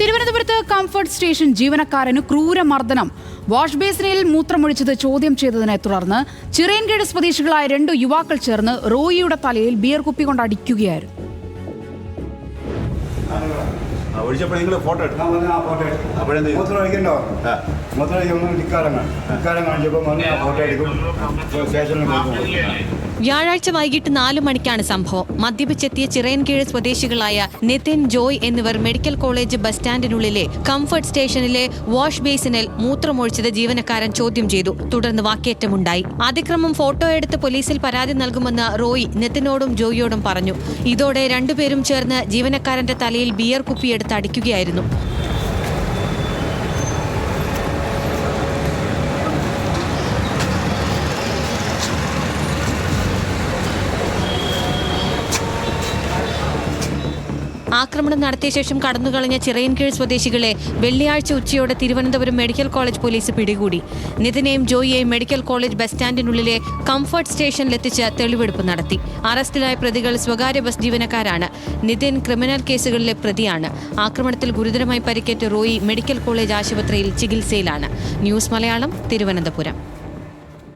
തിരുവനന്തപുരത്ത് comfort station ജീവനക്കാരന് ക്രൂരമർദ്ദനം. Wash ബേസിനിൽ മൂത്രമൊഴിച്ചത് ചോദ്യം ചെയ്തതിനെ തുടർന്ന് ചിറയൻകീഴ് സ്വദേശികളായ രണ്ട് യുവാക്കൾ ചേർന്ന് റോയിയുടെ തലയിൽ ബിയർ കുപ്പി കൊണ്ട് അടിക്കുകയായിരുന്നു ഒഴിച്ചപ്പോൾ നിങ്ങൾ ഫോട്ടോ എടുത്തു? ഞാൻ ആ ഫോട്ടോ എടുത്തു. അപ്പോഴെന്ത് ചെയ്തു? മൂത്രം ഒഴിക്കണ്ടോ? ആ. മൂത്രം ഒഴിക്കുമ്പോൾ ധിക്കാരം കാണും ധിക്കാരം കാണിച്ചപ്പോൾ ആ ഫോട്ടോ എടുക്കും. സ്റ്റേഷനിൽ വ്യാഴാഴ്ച വൈകിട്ട് നാലു മണിക്കാണ് സംഭവം. മദ്യപിച്ചെത്തിയ ചിറയൻകീഴ് സ്വദേശികളായ നിതിൻ ജോയ് എന്നിവർ മെഡിക്കൽ കോളേജ് ബസ് സ്റ്റാൻഡിനുള്ളിലെ കംഫർട്ട് സ്റ്റേഷനിലെ വാഷ് ബേസിനിൽ മൂത്രമൊഴിച്ചത് ജീവനക്കാരൻ ചോദ്യം ചെയ്തു. തുടർന്ന് വാക്കേറ്റമുണ്ടായി. അതിക്രമം ഫോട്ടോ എടുത്ത് പോലീസിൽ പരാതി നൽകുമെന്ന് റോയ് നിതിനോടും ജോയിയോടും പറഞ്ഞു. ഇതോടെ രണ്ടുപേരും ചേർന്ന് ജീവനക്കാരന്റെ തലയിൽ ബിയർ കുപ്പിയെടുത്ത് അടിക്കുകയായിരുന്നു ആക്രമണം നടത്തിയ ശേഷം കടന്നുകളഞ്ഞ ചിറയൻകീഴ് സ്വദേശികളെ വെള്ളിയാഴ്ച ഉച്ചയോടെ തിരുവനന്തപുരം മെഡിക്കൽ കോളേജ് പോലീസ് പിടികൂടി. നിതിനെയും ജോയിയെയും മെഡിക്കൽ കോളേജ് ബസ് സ്റ്റാൻഡിനുള്ളിലെ കംഫർട്ട് സ്റ്റേഷനിലെത്തിച്ച് തെളിവെടുപ്പ് നടത്തി. അറസ്റ്റിലായ പ്രതികൾ സ്വകാര്യ ബസ് ജീവനക്കാരാണ്. നിതിൻ ക്രിമിനൽ കേസുകളിലെ പ്രതിയാണ്. ആക്രമണത്തിൽ ഗുരുതരമായി പരിക്കേറ്റ റോയി മെഡിക്കൽ കോളേജ് ആശുപത്രിയിൽ ചികിത്സയിലാണ്. ന്യൂസ് മലയാളം തിരുവനന്തപുരം.